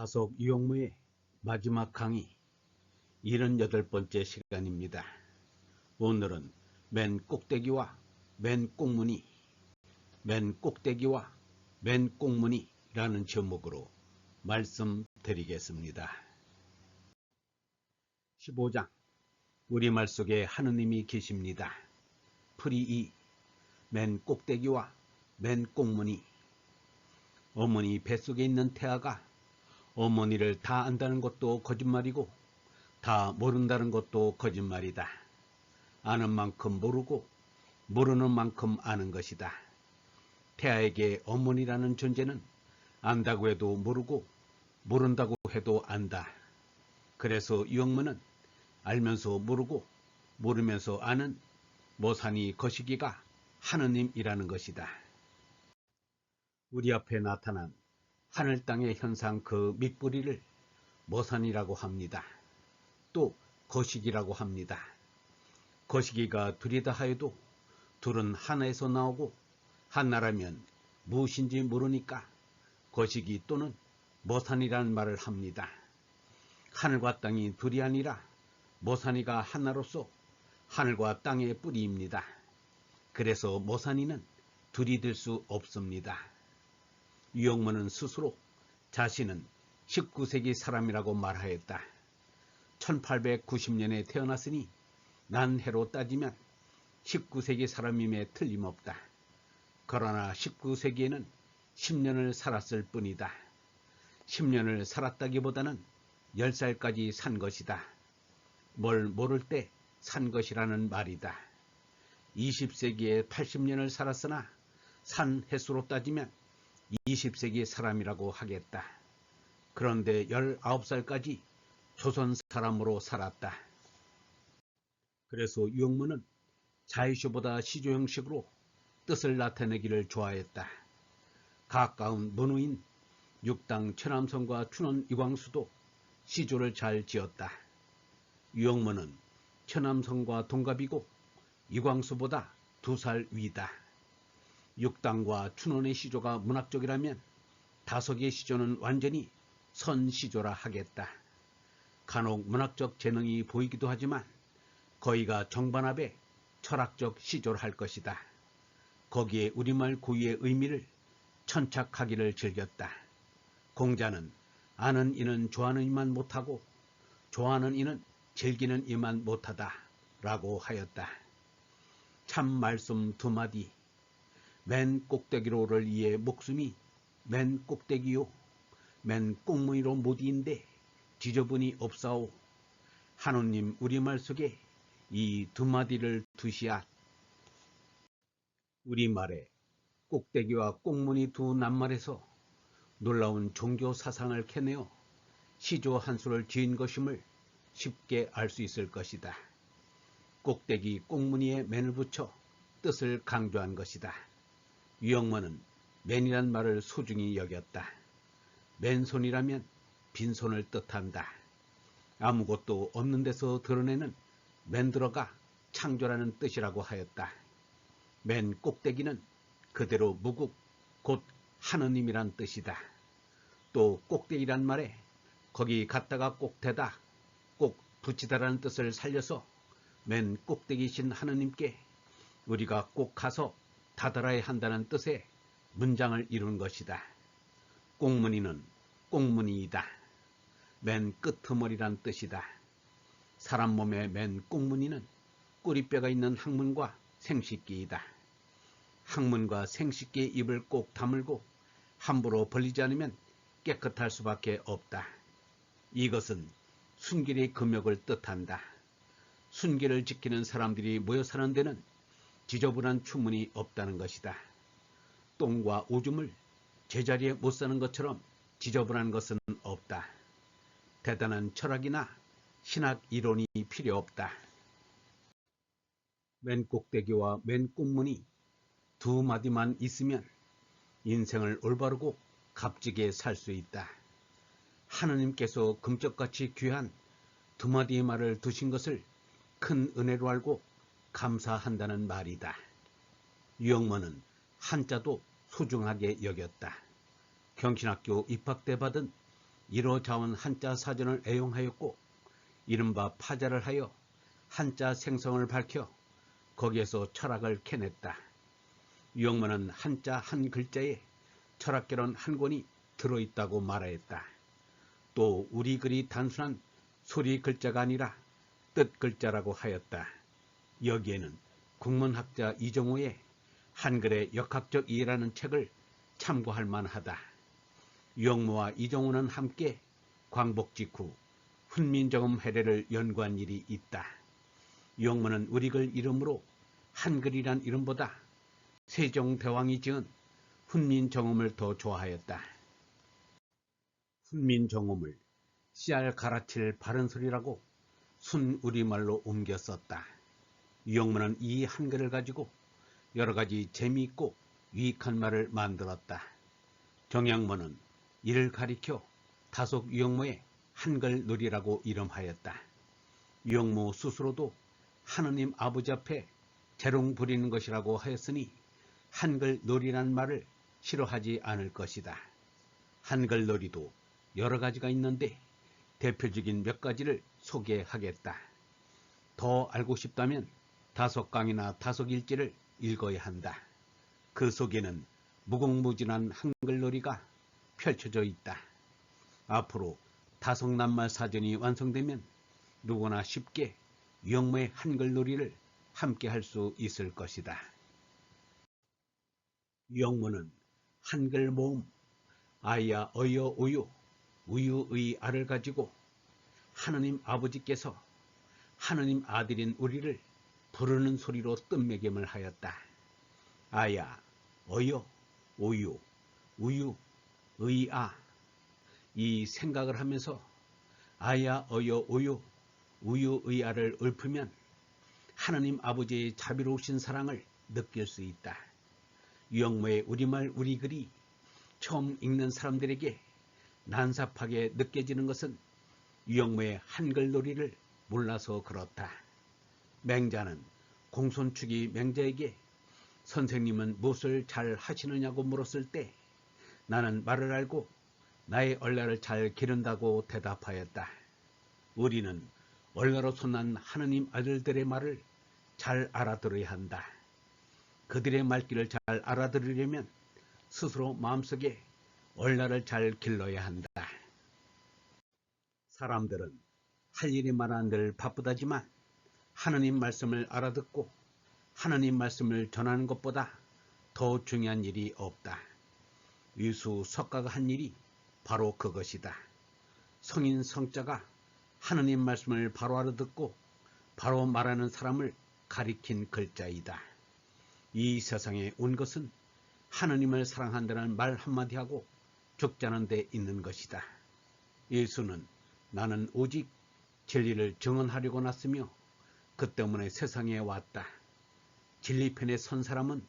사속 이용무의 마지막 강의 78번째 시간입니다. 오늘은 맨 꼭대기와 맨 꼭무늬, 맨 꼭대기와 맨 꼭무늬라는 제목으로 말씀드리겠습니다. 15장 우리말 속에 하느님이 계십니다. 프리이 맨 꼭대기와 맨 꼭무늬 어머니 뱃속에 있는 태아가 어머니를 다 안다는 것도 거짓말이고 다 모른다는 것도 거짓말이다. 아는 만큼 모르고 모르는 만큼 아는 것이다. 태아에게 어머니라는 존재는 안다고 해도 모르고 모른다고 해도 안다. 그래서 유영문은 알면서 모르고 모르면서 아는 모산이 거시기가 하느님이라는 것이다. 우리 앞에 나타난 하늘 땅의 현상 그 밑뿌리를 모산이라고 합니다. 또 거시기라고 합니다. 거시기가 둘이다 하여도 둘은 하나에서 나오고 하나라면 무엇인지 모르니까 거시기 또는 모산이라는 말을 합니다. 하늘과 땅이 둘이 아니라 모산이가 하나로서 하늘과 땅의 뿌리입니다. 그래서 모산이는 둘이 될 수 없습니다. 유영문은 스스로 자신은 19세기 사람이라고 말하였다. 1890년에 태어났으니 난해로 따지면 19세기 사람임에 틀림없다. 그러나 19세기에는 10년을 살았을 뿐이다. 10년을 살았다기보다는 10살까지 산 것이다. 뭘 모를 때 산 것이라는 말이다. 20세기에 80년을 살았으나 산 횟수로 따지면 20세기 사람이라고 하겠다. 그런데 19살까지 조선 사람으로 살았다. 그래서 유영문은 자유시보다 시조 형식으로 뜻을 나타내기를 좋아했다. 가까운 문우인 육당 천암성과 춘원 이광수도 시조를 잘 지었다. 유영문은 천암성과 동갑이고 이광수보다 두 살 위다. 육당과 춘원의 시조가 문학적이라면 다석의 시조는 완전히 선시조라 하겠다. 간혹 문학적 재능이 보이기도 하지만 거의가 정반합에 철학적 시조를 할 것이다. 거기에 우리말 고유의 의미를 천착하기를 즐겼다. 공자는 아는 이는 좋아하는 이만 못하고 좋아하는 이는 즐기는 이만 못하다 라고 하였다. 참 말씀 두 마디 맨 꼭대기로를 이에 목숨이 맨 꼭대기요 맨 꼭무늬로 못이인데 지저분이 없사오 하느님 우리말 속에 이 두 마디를 두시앗 우리말에 꼭대기와 꼭무늬 두 낱말에서 놀라운 종교 사상을 캐내어 시조 한 수를 지은 것임을 쉽게 알 수 있을 것이다. 꼭대기 꼭무늬에 맨을 붙여 뜻을 강조한 것이다. 유영문은 맨이란 말을 소중히 여겼다. 맨손이라면 빈손을 뜻한다. 아무것도 없는 데서 드러내는 맨들어가 창조라는 뜻이라고 하였다. 맨 꼭대기는 그대로 무국, 곧 하느님이란 뜻이다. 또 꼭대기란 말에 거기 갔다가 꼭대다, 꼭 붙이다라는 뜻을 살려서 맨 꼭대기신 하느님께 우리가 꼭 가서 다다라야 한다는 뜻의 문장을 이룬 것이다. 꽁무니는 꽁무니이다. 맨 끄트머리란 뜻이다. 사람 몸의 맨 꽁무니는 꼬리뼈가 있는 항문과 생식기이다. 항문과 생식기의 입을 꼭 다물고 함부로 벌리지 않으면 깨끗할 수밖에 없다. 이것은 순결의 금욕을 뜻한다. 순결을 지키는 사람들이 모여 사는 데는 지저분한 추문이 없다는 것이다. 똥과 오줌을 제자리에 못 사는 것처럼 지저분한 것은 없다. 대단한 철학이나 신학 이론이 필요 없다. 맨 꼭대기와 맨 꼭문이 두 마디만 있으면 인생을 올바르고 값지게 살 수 있다. 하느님께서 금쪽같이 귀한 두 마디의 말을 두신 것을 큰 은혜로 알고 감사한다는 말이다. 유영문은 한자도 소중하게 여겼다. 경신학교 입학 때 받은 이로자원 한자 사전을 애용하였고 이른바 파자를 하여 한자 생성을 밝혀 거기에서 철학을 캐냈다. 유영문은 한자 한 글자에 철학개론 한 권이 들어있다고 말하였다. 또 우리 글이 단순한 소리 글자가 아니라 뜻 글자라고 하였다. 여기에는 국문학자 이정호의 한글의 역학적 이해라는 책을 참고할 만하다. 유영모와 이정호는 함께 광복 직후 훈민정음 해례를 연구한 일이 있다. 유영모는 우리 글 이름으로 한글이란 이름보다 세종대왕이 지은 훈민정음을 더 좋아하였다. 훈민정음을 씨알 가라칠 바른 소리라고 순 우리말로 옮겨 썼다. 유영문은 이 한글을 가지고 여러 가지 재미있고 유익한 말을 만들었다. 정양문은 이를 가리켜 다속 유영모의 한글 놀이라고 이름하였다. 유영모 스스로도 하느님 아버지 앞에 재롱 부리는 것이라고 하였으니 한글 놀이란 말을 싫어하지 않을 것이다. 한글 놀이도 여러 가지가 있는데 대표적인 몇 가지를 소개하겠다. 더 알고 싶다면 다섯 강이나 다섯 일지를 읽어야 한다. 그 속에는 무궁무진한 한글놀이가 펼쳐져 있다. 앞으로 다섯낱말 사전이 완성되면 누구나 쉽게 유영모의 한글놀이를 함께 할 수 있을 것이다. 유영모는 한글 모음 아야 어여 우유 우유의 알을 가지고 하느님 아버지께서 하느님 아들인 우리를 부르는 소리로 뜻매김을 하였다. 아야, 어여, 우유, 우유, 의아 이 생각을 하면서 아야, 어여, 우유, 우유, 의아를 읊으면 하느님 아버지의 자비로우신 사랑을 느낄 수 있다. 유영모의 우리말 우리글이 처음 읽는 사람들에게 난삽하게 느껴지는 것은 유영모의 한글놀이를 몰라서 그렇다. 맹자는 공손축이 맹자에게 선생님은 무엇을 잘 하시느냐고 물었을 때 나는 말을 알고 나의 얼라를 잘 기른다고 대답하였다. 우리는 얼라로서 난 하느님 아들들의 말을 잘 알아들어야 한다. 그들의 말귀를 잘 알아들으려면 스스로 마음속에 얼라를 잘 길러야 한다. 사람들은 할 일이 많아 늘 바쁘다지만 하느님 말씀을 알아듣고 하느님 말씀을 전하는 것보다 더 중요한 일이 없다. 위수 석가가 한 일이 바로 그것이다. 성인 성자가 하느님 말씀을 바로 알아듣고 바로 말하는 사람을 가리킨 글자이다. 이 세상에 온 것은 하느님을 사랑한다는 말 한마디 하고 죽자는 데 있는 것이다. 예수는 나는 오직 진리를 증언하려고 났으며 그 때문에 세상에 왔다. 진리편에 선 사람은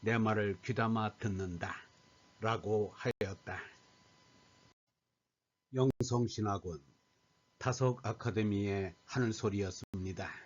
내 말을 귀담아 듣는다. 라고 하였다. 영성신학원 다석 아카데미의 하늘소리였습니다.